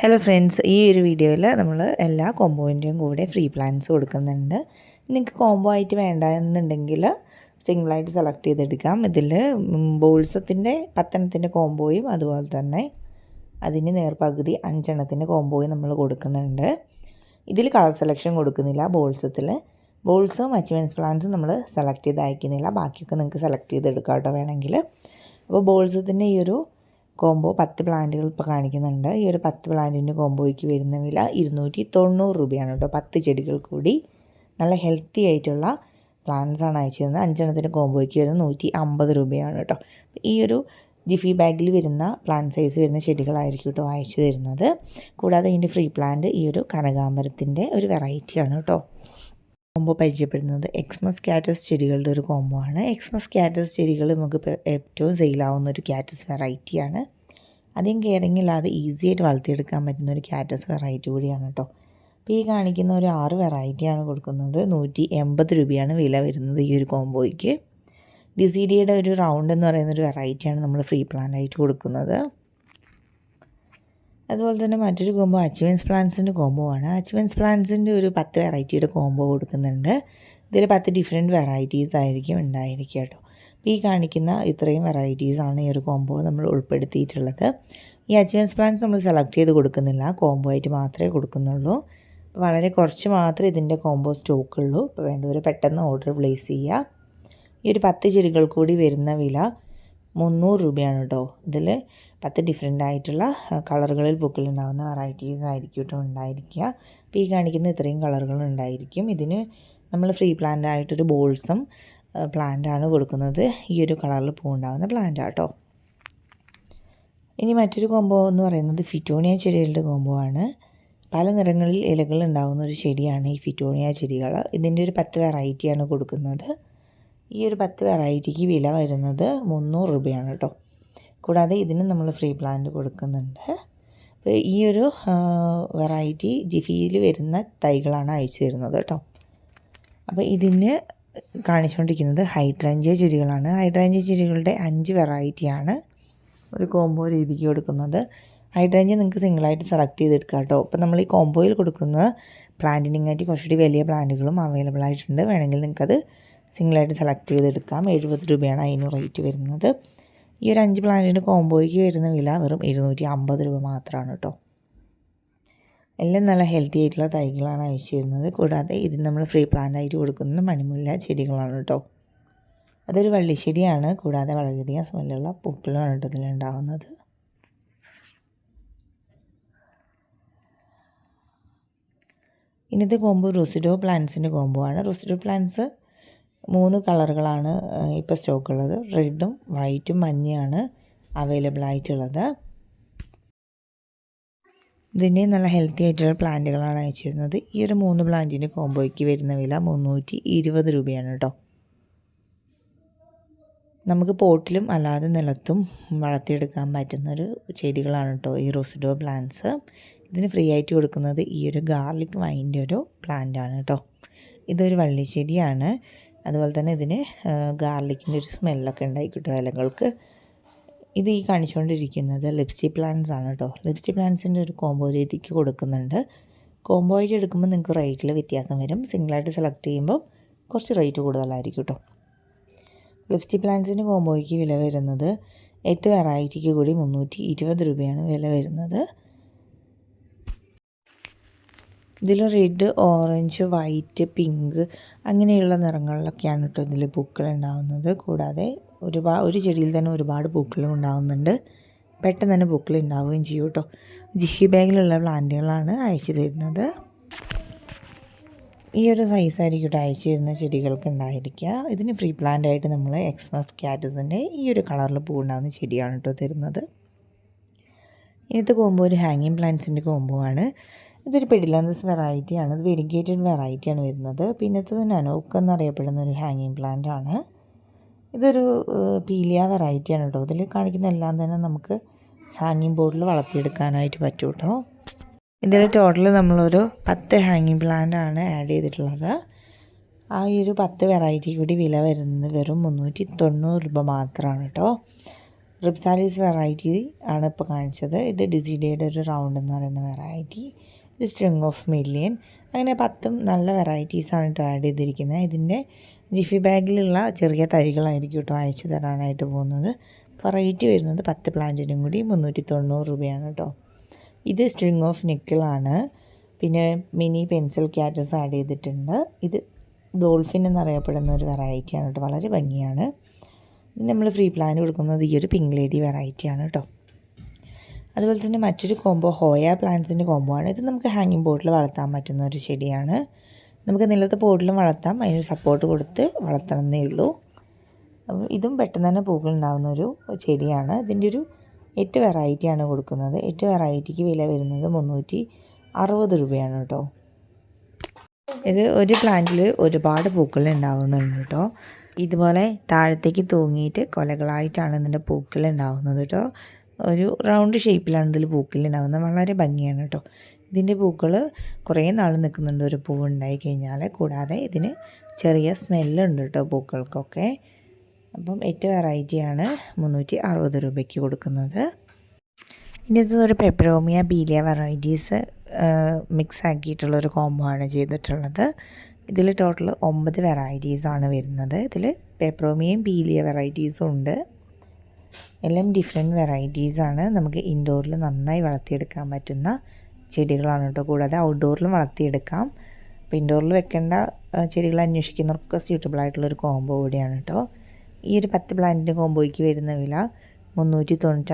Hello friends ഈ ഒരു വീഡിയോയിൽ നമ്മൾ എല്ലാ കോമ്പോയിന്റെയും കൂടെ ഫ്രീ പ്ലാൻസ് കൊടുക്കുന്നുണ്ട്. നിങ്ങൾക്ക് കോംബോ ആയിട്ട് വേണ്ട എന്നുണ്ടെങ്കിൽ സിംഗിളായിട്ട് സെലക്ട് ചെയ്തെടുക്കാം. ഇതിൽ ബോൾസത്തിന്റെ പത്തെണ്ണത്തിന്റെ കോംബോയും അതുപോലെ തന്നെ അതിന് നേർപകുതി അഞ്ചെണ്ണത്തിന്റെ കോംബോയും നമ്മൾ കൊടുക്കുന്നുണ്ട്. ഇതിൽ കളർ സെലക്ഷൻ കൊടുക്കുന്നില്ല ബോൾസത്തിൽ ബോൾസും അച്ചീവ്മെന്റ്സ് പ്ലാൻസും നമ്മൾ സെലക്ട് ചെയ്ത് അയക്കുന്നില്ല. ബാക്കിയൊക്കെ നിങ്ങൾക്ക് സെലക്ട് ചെയ്തെടുക്കാം കേട്ടോ വേണമെങ്കിൽ അപ്പോൾ ബോൾസത്തിന്റെ ഈ ഒരു കോംബോ പത്ത് പ്ലാന്റുകൾ ഇപ്പോൾ കാണിക്കുന്നുണ്ട്. ഈ ഒരു പത്ത് പ്ലാന്റിന്റെ കോംബോയ്ക്ക് വരുന്ന വില ഇരുന്നൂറ്റി തൊണ്ണൂറ് രൂപയാണ് കേട്ടോ. പത്ത് ചെടികൾ കൂടി നല്ല ഹെൽത്തി ആയിട്ടുള്ള പ്ലാന്റ്സ് ആണ് അയച്ചു തരുന്നത് അഞ്ചെണ്ണത്തിന്റെ കോംബോയ്ക്ക് വരുന്നത് നൂറ്റി അമ്പത് രൂപയാണ് കേട്ടോ. ഈ ഒരു ജിഫി ബാഗിൽ വരുന്ന പ്ലാന്റ് സൈസ് വരുന്ന ചെടികളായിരിക്കും കേട്ടോ അയച്ചു തരുന്നത്. കൂടാതെ ഇതിന്റെ ഫ്രീ പ്ലാന്റ് ഈ ഒരു കനകാമ്പരത്തിന്റെ ഒരു വെറൈറ്റിയാണ് കേട്ടോ. കോംബോ പരിചയപ്പെടുന്നത്. എക്സ്മസ് ക്യാറ്റസ് ചെടികളുടെ ഒരു കോംബോ ആണ്. എക്സ്മസ് ക്യാറ്റസ് ചെടികൾ നമുക്ക് ഏറ്റവും സെയിലാവുന്ന ഒരു ക്യാറ്റസ് വെറൈറ്റിയാണ് അധികം കെയറിങ് ഇല്ലാതെ ഈസി ആയിട്ട് വളർത്തിയെടുക്കാൻ പറ്റുന്ന ഒരു ക്യാറ്റസ് വെറൈറ്റി കൂടിയാണ് കേട്ടോ അപ്പോൾ ഈ കാണിക്കുന്ന ഒരു ആറ് വെറൈറ്റിയാണ് കൊടുക്കുന്നത്. നൂറ്റി എൺപത് രൂപയാണ് വില വരുന്നത് ഈ ഒരു കോംബോയ്ക്ക് ഡിസിഡിയുടെ ഒരു റൗണ്ട് എന്ന് പറയുന്ന ഒരു വെറൈറ്റിയാണ് നമ്മൾ ഫ്രീ പ്ലാൻ ആയിട്ട് കൊടുക്കുന്നത്. അതുപോലെ തന്നെ മറ്റൊരു കോംബോ അച്ചീവൻസ് പ്ലാന്റ്സിന്റെ കോംബോ ആണ്. അച്ചീവൻസ് പ്ലാന്റ്സിന്റെ ഒരു പത്ത് വെറൈറ്റിയുടെ കോംബോ കൊടുക്കുന്നുണ്ട്. ഇതിൽ പത്ത് ഡിഫറെന്റ് വെറൈറ്റീസ് ആയിരിക്കും ഉണ്ടായിരിക്കുക കേട്ടോ. അപ്പോൾ ഈ കാണിക്കുന്ന ഇത്രയും വെറൈറ്റീസാണ് ഈ ഒരു കോംബോ നമ്മൾ ഉൾപ്പെടുത്തിയിട്ടുള്ളത്. ഈ അച്ചീവൻസ് പ്ലാന്റ്സ് നമ്മൾ സെലക്ട് ചെയ്ത് കൊടുക്കുന്നില്ല. കോംബോ ആയിട്ട് മാത്രമേ കൊടുക്കുന്നുള്ളൂ. വളരെ കുറച്ച് മാത്രമേ ഇതിന്റെ കോംബോ സ്റ്റോക്കുള്ളൂ ഇപ്പോൾ വേണ്ടവർ പെട്ടെന്ന് ഓർഡർ പ്ലേസ് ചെയ്യുക. ഈ ഒരു പത്ത് ചെടികൾ കൂടി വരുന്ന വില മുന്നൂറ് രൂപയാണ് കേട്ടോ. ഇതിൽ പത്ത് ഡിഫറെന്റ് ആയിട്ടുള്ള കളറുകളിൽ പൂക്കളുണ്ടാകുന്ന വെറൈറ്റീസ് ആയിരിക്കും കേട്ടോ ഉണ്ടായിരിക്കുക. അപ്പോൾ ഈ കാണിക്കുന്ന ഇത്രയും കളറുകൾ ഉണ്ടായിരിക്കും. ഇതിന് നമ്മൾ ഫ്രീ പ്ലാന്റ് ആയിട്ടൊരു ബോൾസും പ്ലാന്റാണ് കൊടുക്കുന്നത്. ഈ ഒരു കളറിൽ പൂവുണ്ടാകുന്ന പ്ലാന്റാണ് കേട്ടോ. ഇനി മറ്റൊരു കോംബോ എന്ന് പറയുന്നത് ഫിറ്റോണിയ ചെടികളുടെ കോംബോ ആണ്. പല നിറങ്ങളിൽ ഇലകൾ ഉണ്ടാകുന്ന ഒരു ചെടിയാണ് ഈ ഫിറ്റോണിയ ചെടികൾ ഇതിന്റെ ഒരു പത്ത് വെറൈറ്റിയാണ് കൊടുക്കുന്നത്. ഈ ഒരു പത്ത് വെറൈറ്റിക്ക് വില വരുന്നത് മുന്നൂറ് രൂപയാണ് കേട്ടോ. കൂടാതെ ഇതിന് നമ്മൾ ഫ്രീ പ്ലാന്റ് കൊടുക്കുന്നുണ്ട്. അപ്പോൾ ഈ ഒരു വെറൈറ്റി ജിഫിയിൽ വരുന്ന തൈകളാണ് അയച്ചു തരുന്നത് കേട്ടോ. അപ്പോൾ ഇതിന് കാണിച്ചുകൊണ്ടിരിക്കുന്നത് ഹൈഡ്രാഞ്ചിയ ചെടികളാണ്. ഹൈഡ്രാഞ്ചിയ ചെടികളുടെ അഞ്ച് വെറൈറ്റിയാണ് ഒരു കോംബോ രീതിക്ക് കൊടുക്കുന്നത്. ഹൈഡ്രാഞ്ചിയ നിങ്ങൾക്ക് സിംഗിളായിട്ട് സെലക്ട് ചെയ്തെടുക്കാം കേട്ടോ. അപ്പോൾ നമ്മൾ ഈ കോംബോയിൽ കൊടുക്കുന്ന പ്ലാന്റിനിങ്ങായിട്ട് കുറച്ചുകൂടി വലിയ പ്ലാന്റുകളും അവൈലബിൾ ആയിട്ടുണ്ട്. വേണമെങ്കിൽ നിങ്ങൾക്കത് സിംഗിളായിട്ട് സെലക്ട് ചെയ്തെടുക്കാം. എഴുപത് രൂപയാണ് അതിന് റേറ്റ് വരുന്നത്. ഈ ഒരു അഞ്ച് പ്ലാന്റിന്റെ കോംബോയ്ക്ക് വരുന്ന വില വെറും ഇരുന്നൂറ്റി അമ്പത് രൂപ മാത്രമാണ് കേട്ടോ എല്ലാം നല്ല ഹെൽത്തി ആയിട്ടുള്ള തൈകളാണ് അയച്ചു തരുന്നത് കൂടാതെ ഇത് നമ്മൾ ഫ്രീ പ്ലാന്റ് ആയിട്ട് മണിമുല്ല ചെടികളാണ് കേട്ടോ അതൊരു വള്ളിച്ചെടിയാണ് കൂടാതെ വളരെയധികം സ്മെല്ലുള്ള പൂക്കളാണ് കേട്ടോ ഇതിലുണ്ടാകുന്നത് ഇന്നത്തെ കോംബോ റോസിഡോ പ്ലാന്റ്സിന്റെ കോംബോ ആണ്. റോസിഡോ പ്ലാന്റ്സ് മൂന്ന് കളറുകളാണ് ഇപ്പോൾ സ്റ്റോക്ക് ഉള്ളത് റെഡും വൈറ്റും മഞ്ഞയാണ് അവൈലബിൾ ആയിട്ടുള്ളത്. ഇതിന്റെ നല്ല ഹെൽത്തി ആയിട്ടുള്ള പ്ലാന്റുകളാണ് അയച്ചിരുന്നത്. ഈ ഒരു മൂന്ന് പ്ലാന്റിന്റെ കോംബോയ്ക്ക് വരുന്ന വില മുന്നൂറ്റി ഇരുപത് രൂപയാണ് കേട്ടോ. നമുക്ക് പോട്ടിലും അല്ലാതെ നിലത്തും വളർത്തിയെടുക്കാൻ പറ്റുന്നൊരു ചെടികളാണ് കേട്ടോ ഈ റോസിഡോ പ്ലാന്റ്സ്. ഇതിന് ഫ്രീ ആയിട്ട് കൊടുക്കുന്നത് ഈ ഒരു ഗാർലിക് വൈന്റെ ഒരു പ്ലാന്റ് ആണ് കേട്ടോ. ഇതൊരു വള്ളിച്ചെടിയാണ്. അതുപോലെ തന്നെ ഇതിന് ഗാർലിക്കിന്റെ ഒരു സ്മെല്ലൊക്കെ ഉണ്ടായി കിട്ടും ഇലകൾക്ക്. ഇത് ഈ കാണിച്ചുകൊണ്ടിരിക്കുന്നത് ലിപ്സ്റ്റി പ്ലാന്റ്സ് ആണ് കേട്ടോ. ലിപ്സ്റ്റി പ്ലാന്റ്സിന്റെ ഒരു കോംബോ രീതിക്ക് കൊടുക്കുന്നുണ്ട്. കോംബോ ആയിട്ട് എടുക്കുമ്പോൾ നിങ്ങൾക്ക് റേറ്റിൽ വ്യത്യാസം വരും. സിംഗിളായിട്ട് സെലക്ട് ചെയ്യുമ്പോൾ കുറച്ച് റേറ്റ് കൂടുതലായിരിക്കും കേട്ടോ. ലിപ്സ്റ്റി പ്ലാന്റ്സിന്റെ കോംബോയ്ക്ക് വില വരുന്നത് എട്ട് വെറൈറ്റിക്ക് കൂടി മുന്നൂറ്റി ഇരുപത് രൂപയാണ് വില വരുന്നത്. ഇതിൽ റെഡ് ഓറഞ്ച് വൈറ്റ് പിങ്ക് അങ്ങനെയുള്ള നിറങ്ങളിലൊക്കെയാണ് കേട്ടോ ഇതിൽ പൂക്കൾ ഉണ്ടാകുന്നത് കൂടാതെ ഒരുപാട് ഒരു ചെടിയിൽ തന്നെ ഒരുപാട് പൂക്കളും ഉണ്ടാകുന്നുണ്ട് പെട്ടെന്ന് തന്നെ പൂക്കൾ ഉണ്ടാവുകയും ചെയ്യും കേട്ടോ ജിഹി ബാഗിലുള്ള പ്ലാന്റുകളാണ് അയച്ചു തരുന്നത്. ഈ ഒരു സൈസായിരിക്കും കേട്ടോ അയച്ചു തരുന്ന ചെടികൾക്ക് ഉണ്ടായിരിക്കുക. ഇതിന് ഫ്രീ പ്ലാന്റ് ആയിട്ട് നമ്മൾ എക്സ്മസ് ക്യാറ്റസിന്റെ ഈ ഒരു കളറിൽ പൂ ഉണ്ടാകുന്ന ചെടിയാണ് കേട്ടോ തരുന്നത്. ഇന്നത്തെ കോമ്പോ ഒരു ഹാങ്ങിങ് പ്ലാന്റ്സിന്റെ കോമ്പോ ആണ്. ഇതൊരു പെഡിലാന്തസ് വെറൈറ്റിയാണ് ഇത് വെരിഗേറ്റഡ് വെറൈറ്റിയാണ് വരുന്നത്. പിന്നത്തത് നനോക്ക് എന്നറിയപ്പെടുന്ന ഒരു ഹാങ്ങിങ് പ്ലാന്റ് ആണ്. ഇതൊരു പീലിയ വെറൈറ്റിയാണ് കേട്ടോ. ഇതിൽ കാണിക്കുന്ന എല്ലാം തന്നെ നമുക്ക് ഹാങ്ങിങ് ബോർഡിൽ വളർത്തിയെടുക്കാനായിട്ട് പറ്റും കേട്ടോ. ഇതിൽ ടോട്ടൽ നമ്മളൊരു പത്ത് ഹാങ്ങിങ് പ്ലാന്റ് ആണ് ആഡ് ചെയ്തിട്ടുള്ളത്. ആ ഒരു പത്ത് വെറൈറ്റി കൂടി വില വരുന്നത് വെറും മുന്നൂറ്റി തൊണ്ണൂറ് രൂപ മാത്രമാണ് കേട്ടോ. റിപ്സാലിസ് വെറൈറ്റി ആണ് ഇപ്പോൾ കാണിച്ചത്. ഇത് ഡിസിഡിയുടെ ഒരു റൗണ്ട് എന്ന് പറയുന്ന വെറൈറ്റി സ്ട്രിങ് ഓഫ് മില്യൻ അങ്ങനെ പത്തും നല്ല വെറൈറ്റീസാണ് കേട്ടോ ആഡ് ചെയ്തിരിക്കുന്നത്. ഇതിന്റെ ജിഫി ബാഗിലുള്ള ചെറിയ തൈകളായിരിക്കും കേട്ടോ അയച്ചു തരാനായിട്ട് പോകുന്നത്. അപ്പോൾ റേറ്റ് വരുന്നത് പത്ത് പ്ലാന്റിനും കൂടി മുന്നൂറ്റി തൊണ്ണൂറ് രൂപയാണ് കേട്ടോ ഇത് സ്ട്രിങ് ഓഫ് നിക്കിളാണ് പിന്നെ മിനി പെൻസിൽ ക്യാറ്റസ് ആഡ് ചെയ്തിട്ടുണ്ട്. ഇത് ഡോൾഫിൻ എന്നറിയപ്പെടുന്ന ഒരു വെറൈറ്റിയാണ് കേട്ടോ വളരെ ഭംഗിയാണ്. ഇത് നമ്മൾ ഫ്രീ പ്ലാൻ കൊടുക്കുന്നത് ഈ ഒരു പിങ്ക് ലേഡി വെറൈറ്റിയാണ് കേട്ടോ അതുപോലെ തന്നെ മറ്റൊരു കോംബോ ഹോയ പ്ലാന്റ്സിന്റെ കോംബോ ആണ്. ഇത് നമുക്ക് ഹാങ്ങിങ് ബോർഡിൽ വളർത്താൻ പറ്റുന്ന ഒരു ചെടിയാണ്. നമുക്ക് നിലത്തെ ബോർഡിലും വളർത്താം. അതിന് സപ്പോർട്ട് കൊടുത്ത് വളർത്തണമെന്നേ ഉള്ളൂ. ഇതും പെട്ടെന്ന് തന്നെ പൂക്കൾ ഉണ്ടാകുന്ന ഒരു ചെടിയാണ്. ഇതിന്റെ ഒരു എട്ട് വെറൈറ്റിയാണ് കൊടുക്കുന്നത്. എട്ട് വെറൈറ്റിക്ക് വില വരുന്നത് മുന്നൂറ്റി അറുപത് രൂപയാണ് കേട്ടോ. ഇത് ഒരു പ്ലാന്റിൽ ഒരുപാട് പൂക്കൾ ഉണ്ടാകുന്നുണ്ട് കേട്ടോ. ഇതുപോലെ താഴത്തേക്ക് തൂങ്ങിയിട്ട് കൊലകളായിട്ടാണ് ഇതിന്റെ പൂക്കൾ ഉണ്ടാകുന്നത് കേട്ടോ. ഒരു റൗണ്ട് ഷേപ്പിലാണ് ഇതിൽ പൂക്കളിൽ ഉണ്ടാകുന്നത് വളരെ ഭംഗിയാണ് കേട്ടോ. ഇതിന്റെ പൂക്കൾ കുറേ നാൾ നിൽക്കുന്നുണ്ട്. ഒരു പൂവ് ഉണ്ടായി കഴിഞ്ഞാൽ കൂടാതെ ഇതിന് ചെറിയ സ്മെല്ലുണ്ട് കേട്ടോ പൂക്കൾക്കൊക്കെ. അപ്പം എട്ട് വെറൈറ്റിയാണ് മുന്നൂറ്റി അറുപത് രൂപയ്ക്ക് കൊടുക്കുന്നത്. ഇനി ഇത് ഒരു പെപ്പറോമിയ ബീലിയ വെറൈറ്റീസ് മിക്സ് ആക്കിയിട്ടുള്ളൊരു കോംബോ ആണ് ചെയ്തിട്ടുള്ളത്. ഇതിൽ ടോട്ടൽ ഒമ്പത് വെറൈറ്റീസാണ് വരുന്നത്. ഇതിൽ പെപ്പറോമിയയും ബീലിയ വെറൈറ്റീസും ഉണ്ട്. എല്ലാം ഡിഫറെന്റ് വെറൈറ്റീസാണ് നമുക്ക് ഇൻഡോറിൽ നന്നായി വളർത്തിയെടുക്കാൻ പറ്റുന്ന ചെടികളാണ് കേട്ടോ. കൂടാതെ ഔട്ട്ഡോറിലും വളർത്തിയെടുക്കാം. അപ്പോൾ ഇൻഡോറിൽ വെക്കേണ്ട ചെടികൾ അന്വേഷിക്കുന്നവർക്ക് സ്യൂട്ടബിൾ ആയിട്ടുള്ളൊരു കോംബോ കൂടിയാണ് കേട്ടോ. ഈ ഒരു പത്ത് പ്ലാന്റിന്റെ കോംബോയ്ക്ക് വരുന്ന വില മുന്നൂറ്റി തൊണ്ണൂറ്റി